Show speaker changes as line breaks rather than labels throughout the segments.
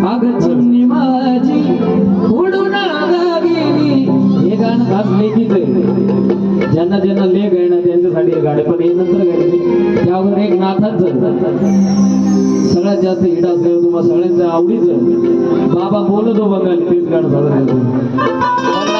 अग चिमणी माझी उडून गेली हे गाणं खास लेखीच आहे ज्यांना ज्यांना लेख आहे ना त्यांच्यासाठी हे गाणे पण हे नंतर गाणे त्यावर एक नाथाच. सगळ्यात जास्त हिट असलेलं तुम्हाला सगळ्यांचं आवडीचं. बाबा बोलतो बघा तेच गाणं झालं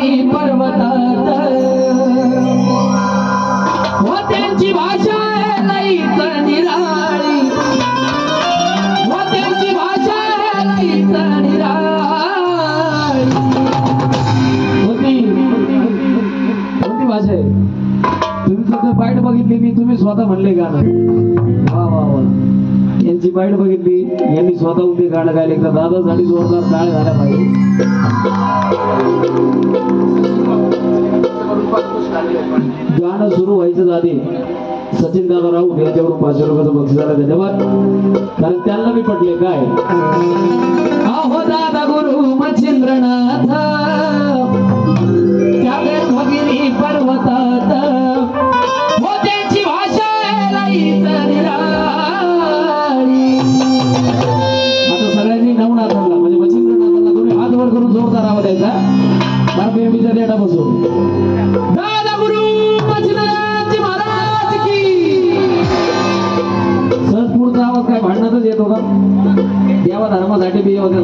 नाही पर्वतात. व त्यांची भाषा लईच निराळी. व त्यांची भाषा लईच निराळी. होती. भाषा. आहे तुम्ही सुद्धा बाईट बघितली मी तुम्ही स्वतः म्हणले गाणं. वा वा वा. यांची बाईट बघितली. यांनी स्वतः उभे गाणं गायले. एकदा दादासाठी जोरदार टाळ झाल्या पाहिजे गाणं सुरू व्हायचं आधी सचिन दादा राऊत यांच्याकडून पाचशे रुपयाचं बक्षिसाला धन्यवाद. कारण त्यांना मी पटले. काय? आहो दादा गुरु मच्छिंद्रनाथ. भांडणातच देवा धर्मासाठी बी होत्या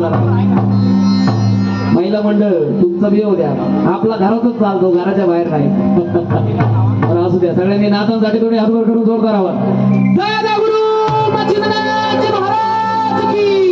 महिला मंडळ तुमचं बी द्या. आपला घरातच चालतो घराच्या बाहेर नाही. पण असू द्या. सगळ्यांनी नातांसाठी तुम्ही हातवर करून जोर करावा महाराज की.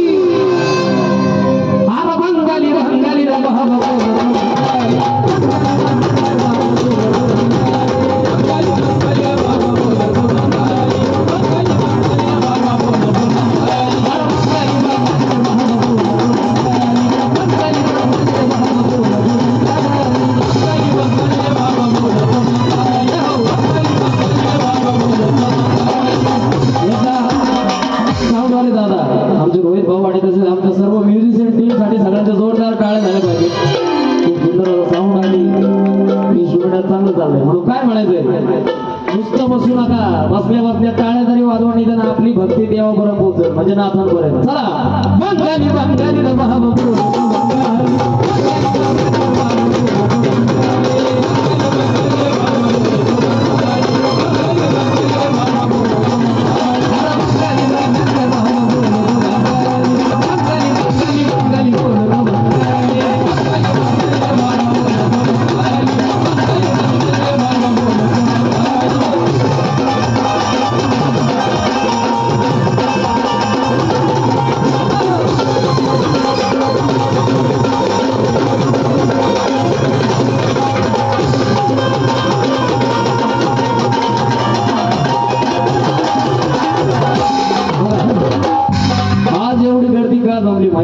पोहोचेल म्हणजे नाथांपर्यंत चला. बंगाली बंगाली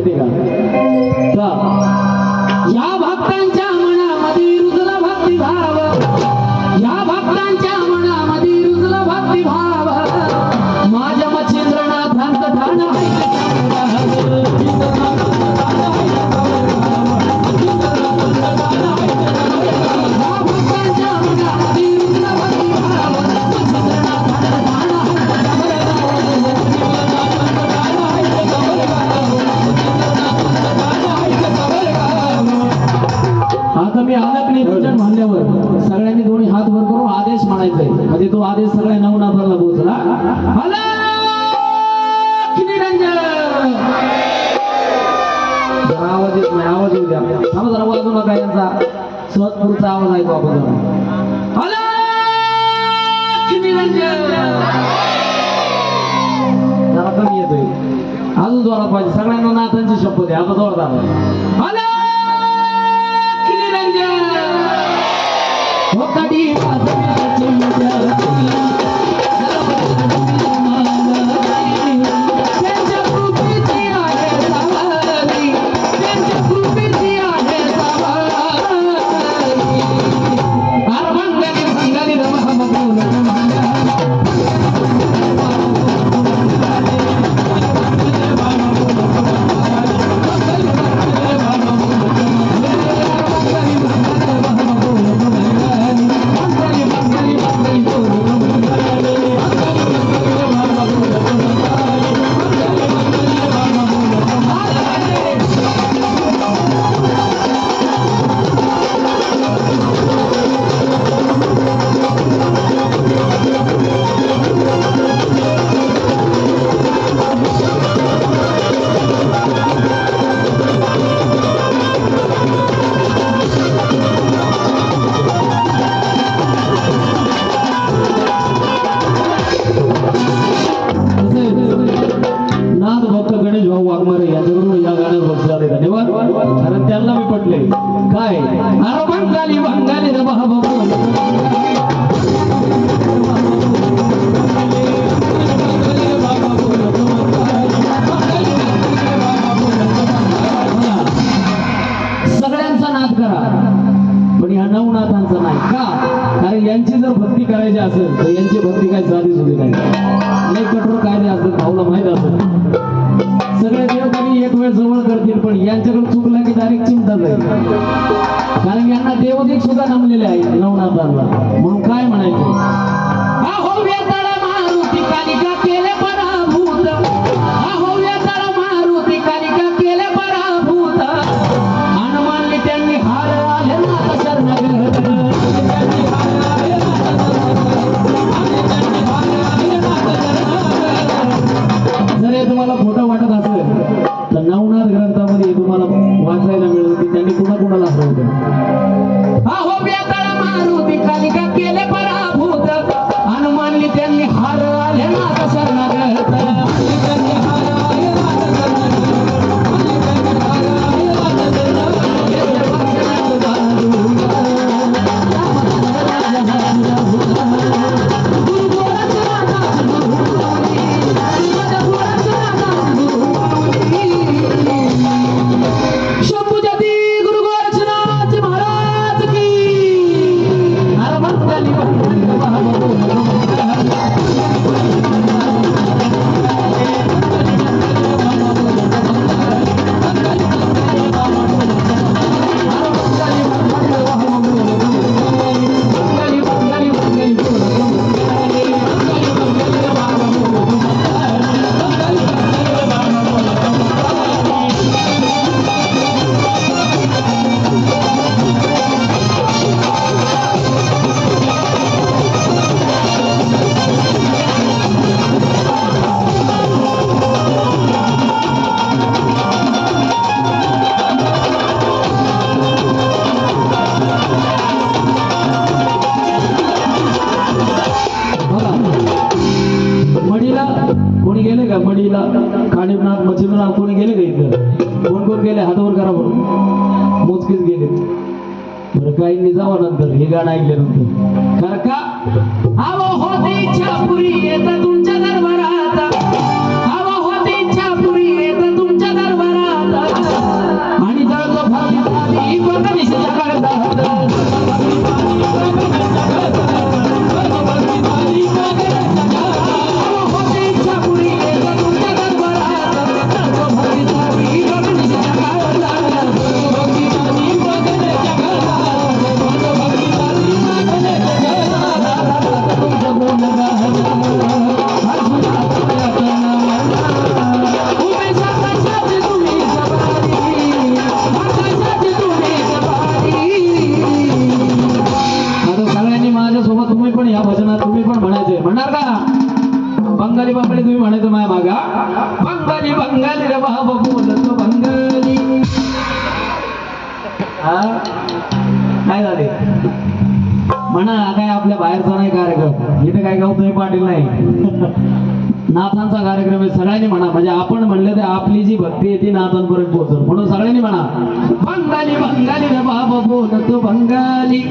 का जमली नवनाथाला पोहोचला आवाज येत नाही आवाज येऊ द्या. थांबा जरा वाजू नका यांचा सहज पुढचा आवाज ऐकू आपण जरा. जरा कमी येतोय. अजून जोरात पाहिजे. सगळ्यांना नाथांची शपथ आहे. आता जोरदार आला. कायदे असेल तर यांची भक्ती काय साधी सुधी नाही. लय कठोर कायदे असतात भाऊला माहीत असेल सगळे देव कधी एक वेळ जवळ करतील पण यांच्याकडे चुकलं की डायरेक्ट चिंता जाईल. कारण यांना देवदिक सुद्धा नमलेले आहे नवनाथांना. म्हणून काय म्हणायचं मारुती कालिका केले गेले का मडीला कोणी गेले का इथं? कोण कोण गेले? हातावर करा म्हणून. मोजकेच गेले. बरं काही जावा नंतर हे गाणं ऐकल्यानंतर. कारण का? आवो होते इच्छा पुरी येत तुमच्या बंगाली बापडे तुम्ही म्हणायचं माझ्या मागा बंगाली बंगाली रे बाबा बोलतो बंगाली. हा? काय झाले? म्हणा काय आपल्या बाहेरचा नाही कार्यक्रम. इथे काय गौतमी पाटील नाही. नाथांचा कार्यक्रम आहे सगळ्यांनी म्हणा. म्हणजे आपण म्हणलं तर आपली जी भक्ती आहे ती नाथांपर्यंत पोहोचल. म्हणून सगळ्यांनी म्हणा. बंगाली बंगाली रे बाबा बोलतो बंगाली.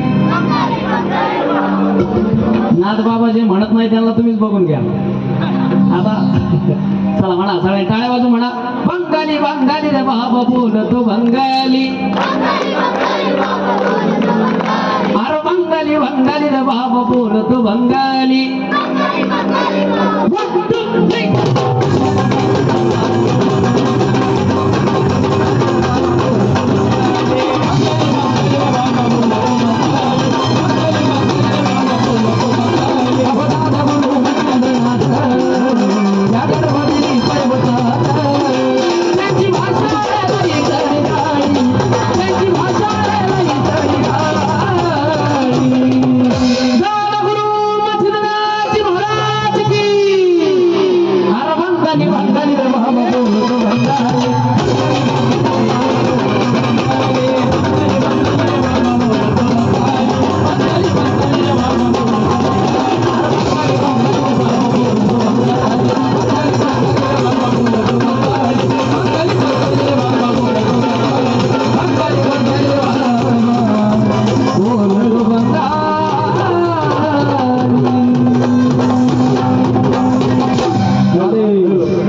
नाथ बाबा जे म्हणत नाही त्यांना तुम्हीच बघून घ्या. आता चला म्हणा सगळ्या टाळ्या बाजू म्हणा. बंगाली बंगाली रे बाबा बोलतो बंगाली. अरे बंगाली बंगाली रे बाबा बोलतो बंगाली.